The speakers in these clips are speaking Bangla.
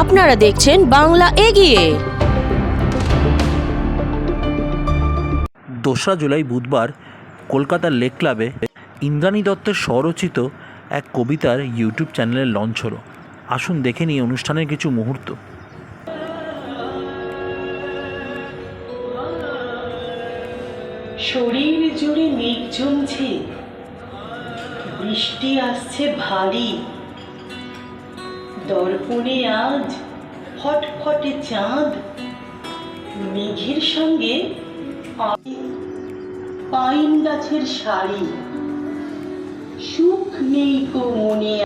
আপনারা দেখছেন বাংলা এগিয়ে। দোসরা জুলাই বুধবার কলকাতার লেক ক্লাবে ইন্দ্রাণী দত্তের স্বরচিত এক কবিতার ইউটিউব চ্যানেলের লঞ্চ হলো। আসুন দেখে নিই অনুষ্ঠানের কিছু মুহূর্ত। শরীর জুড়ে মেঘ জমছে বৃষ্টি আসছে ভারী। দর্পণে আজ ফটফটে চাঁদ। মেঘের সঙ্গে পাইন গাছের শাড়ি। সুখ নেই কো মনে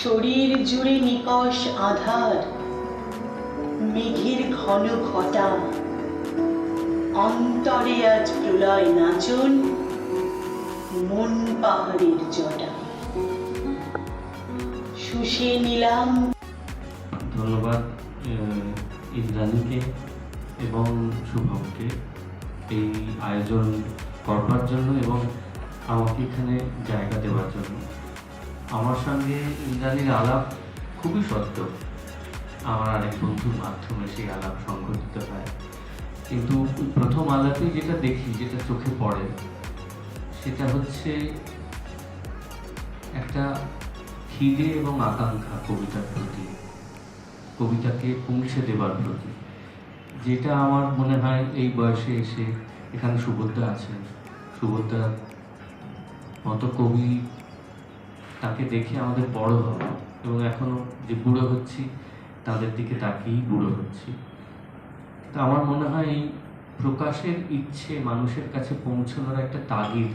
শরীর জুড়ে নিকষ আধার। মেঘের ঘন ঘটা। অন্তরে আজ প্রলয় নাচন। মন পাহাড়ের জটা। শুষে নিলাম। ধন্যবাদ ইন্দ্রাণীকে এবং শুভমকে এই আয়োজন করবার জন্য এবং আমাকে এখানে জায়গা দেওয়ার জন্য। আমার সঙ্গে ইন্দ্রাণীর আলাপ খুবই সত্য। আমার আরেক বন্ধুর মাধ্যমে সেই আলাপ সংঘটিত হয়। কিন্তু প্রথম আলাপে যেটা দেখি, যেটা চোখে পড়ে, সেটা হচ্ছে একটা খিদে এবং আকাঙ্ক্ষা কবিতার প্রতি, কবিতাকে পৌঁছে দেবার প্রতি। যেটা আমার মনে হয় এই বয়সে এসে এখানে সুভদ্রা আছেন। সুভদ্রা মতো কবি তাকে দেখে আমাদের বড় হওয়া এবং এখনও যে বুড়ো হচ্ছি, তাদের দিকে তাকিয়েই বুড়ো হচ্ছি। তা আমার মনে হয় এই প্রকাশের ইচ্ছে মানুষের কাছে পৌঁছানোর একটা তাগিদ,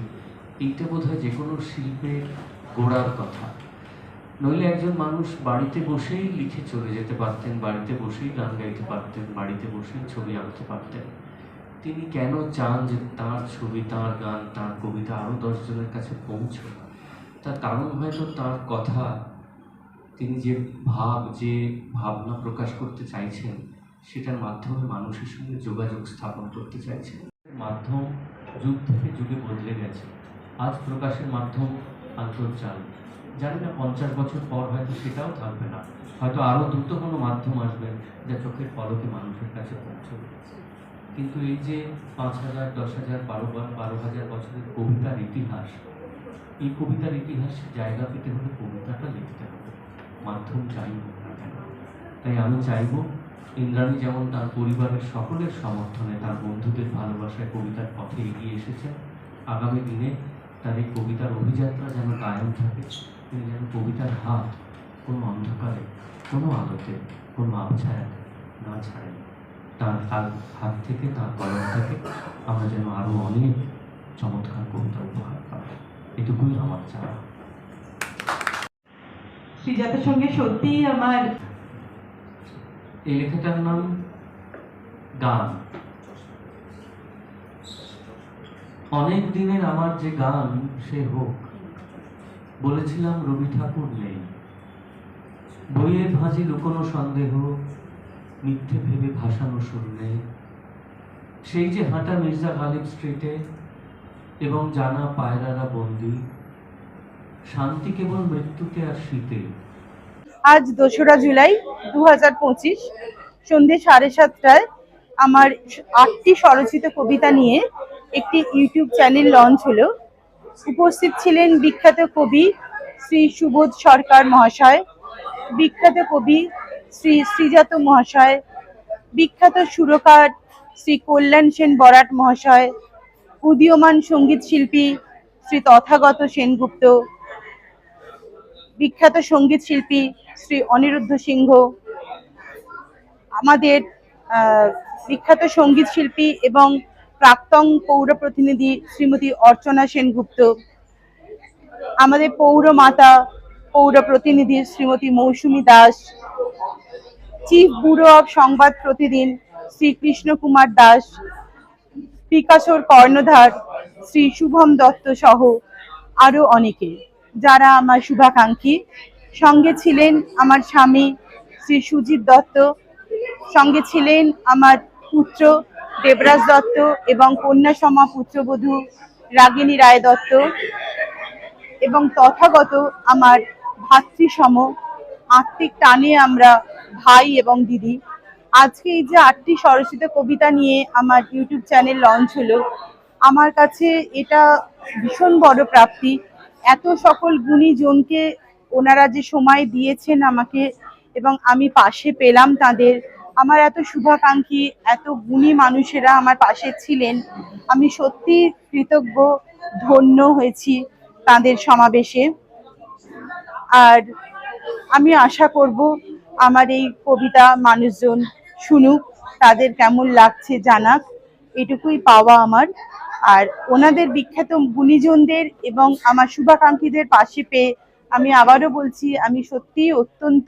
এইটা বোধ হয় যে কোনো শিল্পের গোড়ার কথা। নইলে একজন মানুষ বাড়িতে বসেই লিখে চলে যেতে পারতেন, বাড়িতে বসেই গান গাইতে পারতেন, বাড়িতে বসেই ছবি আঁকতে পারতেন। তিনি কেন চান যে তার ছবি, তার গান, তার কবিতা আরও দশজনের কাছে পৌঁছয় তার কারণ হয়তো তার কথা। তিনি যে ভাব, যে ভাবনা প্রকাশ করতে চাইছেন, সেটার মাধ্যমে মানুষের সঙ্গে যোগাযোগ স্থাপন করতে চাইছেন। মাধ্যম যুগ থেকে যুগে বদলে গেছে। আজ প্রকাশের মাধ্যম আন্তর্জাল। জানি না, পঞ্চাশ বছর পর হয়তো সেটাও থাকবে না। হয়তো আরও দ্রুত কোনো মাধ্যম আসবে যা চোখের পলকে মানুষের কাছে পৌঁছবে কিন্তু এই যে পাঁচ হাজার, দশ হাজার, বারো বার- হাজার বছরের কবিতার ইতিহাস, এই কবিতার ইতিহাসে জায়গা পেতে হলে কবিতাটা লিখতে হবে। মাধ্যম চাই হোক না কেন? তাই আমি চাইব, ইন্দ্রাণী যেমন তার পরিবারের সকলের সমর্থনে তার বন্ধুদের ভালোবাসায় কবিতার পথে এগিয়ে এসেছেন আগামী দিনে তার এই কবিতার অভিযাত্রা যেন কায়েম থাকে তিনি যেন কবিতার হাত কোনো অন্ধকারে কোনো আলোতে কোনো আবছায়াতে না ছাড়েন। তার হাত হাত থেকে তার কলম থেকে আমরা যেন আরও অনেক চমৎকার কবিতা উপহার পাই। এটুকুই আমার চাওয়া। শ্রীজাতের সঙ্গে সত্যিই আমার এই লেখাটার নাম গান। অনেক দিনের আমার যে গান সে হোক বলেছিলাম, রবি ঠাকুর নেই। বইয়ের ভাঁজি লুকোনো সন্দেহ, মিথ্যে ভেবে ভাসানো শূন্যে। সেই যে হাঁটা মির্জা গালিব স্ট্রিটে এবং জানা পায়রারা বন্দি, শান্তি কেবল মৃত্যুতে আর শীতে। আজ দোসরা জুলাই দু হাজার পঁচিশ, সন্ধে সাড়ে সাতটায় আমার আটটি স্বরচিত কবিতা নিয়ে একটি ইউটিউব চ্যানেল লঞ্চ হলো। উপস্থিত ছিলেন বিখ্যাত কবি শ্রী সুবোধ সরকার মহাশয়, বিখ্যাত কবি শ্রী শ্রীজাত মহাশয়, বিখ্যাত সুরকার শ্রী কল্যাণ সেন বরাট মহাশয়, উদীয়মান সংগীত শিল্পী শ্রী তথাগত সেনগুপ্ত, বিখ্যাত সংগীত শিল্পী শ্রী অনিরুদ্ধ সিংহ, আমাদের বিখ্যাত সংগীত শিল্পী এবং প্রাক্তন পৌর প্রতিনিধি শ্রীমতী অর্চনা সেনগুপ্ত, আমাদের পৌর মাতা, পৌর প্রতিনিধি Shrimati Mousumi Das, chief bureau of Sangbad Pratidin Shri Krishna Kumar Das, পিকাসোর কর্ণধার শ্রী শুভম দত্ত সহ আরও অনেকে যারা আমার শুভাকাঙ্ক্ষী। সঙ্গে ছিলেন আমার স্বামী শ্রী সুজিত দত্ত, সঙ্গে ছিলেন আমার পুত্র দেবরাজ দত্ত এবং কন্যা সমা পুত্রবধূ রাগিনী রায় দত্ত এবং তথাগত আমার ভাতৃসম আত্মিক টানে আমরা ভাই এবং দিদি। আজকে এই যে আটটি সরস্বতী কবিতা নিয়ে আমার ইউটিউব চ্যানেল লঞ্চ হলো, আমার কাছে এটা ভীষণ বড় প্রাপ্তি। এত সকল গুণীজনকে ওনারা যে সময় দিয়েছেন আমাকে এবং আমি পাশে পেলাম তাদের আমার এত শুভাকাঙ্ক্ষী, এত গুণী মানুষেরা আমার পাশে ছিলেন। আমি সত্যি কৃতজ্ঞ, ধন্য হয়েছি তাদের সমাবেশে। আর আমি আশা করব আমার এই কবিতা মানুষজন শুনুক, তাদের কেমন লাগছে জানাক, এটুকুই পাওয়া আমার। আর ওনাদের বিখ্যাত গুণীজনদের এবং আমার শুভাকাঙ্ক্ষীদের পাশে পেয়ে আমি আবারও বলছি, আমি সত্যিই অত্যন্ত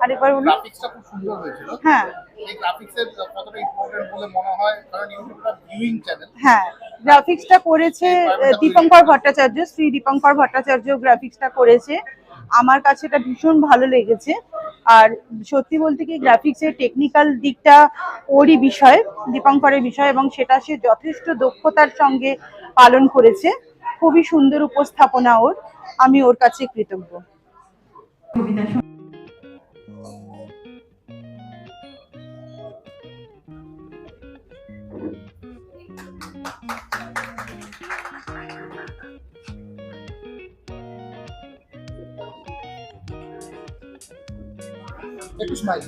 আরেকবার বলুন গ্রাফিক্সটা খুব সুন্দর হয়েছিল। হ্যাঁ। এই গ্রাফিক্সের কতটা ইম্পর্টেন্ট বলে মনে হয় কারণ ইউটিউবটা ভিউইং চ্যানেল হ্যাঁ গ্রাফিক্সটা করেছে দীপঙ্কর ভট্টাচার্য শ্রী দীপঙ্কর ভট্টাচার্য গ্রাফিক্সটা করেছে। আমার কাছে এটা ভীষণ ভালো লেগেছে। আর সত্যি বলতে কি গ্রাফিক্সের টেকনিক্যাল দিকটা ওরই বিষয় দীপঙ্করের বিষয় এবং সেটা সে যথেষ্ট দক্ষতার সঙ্গে পালন করেছে। খুবই সুন্দর উপস্থাপনা ওর। আমি ওর কাছে কৃতজ্ঞ। একটু স্মাইল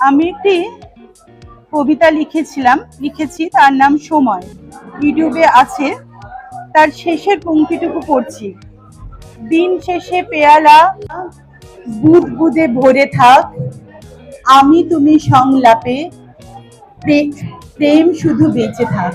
আমি একটি কবিতা লিখেছিলাম, লিখেছি, তার নাম সময়। ইউটিউবে আছে, তার শেষের পংক্তিটুকু পড়ছি। দিন শেষে পেয়ালা বুদ বুদে ভরে থাক, আমি তুমি সংলাপে, প্রে- প্রেম শুধু বেঁচে থাক।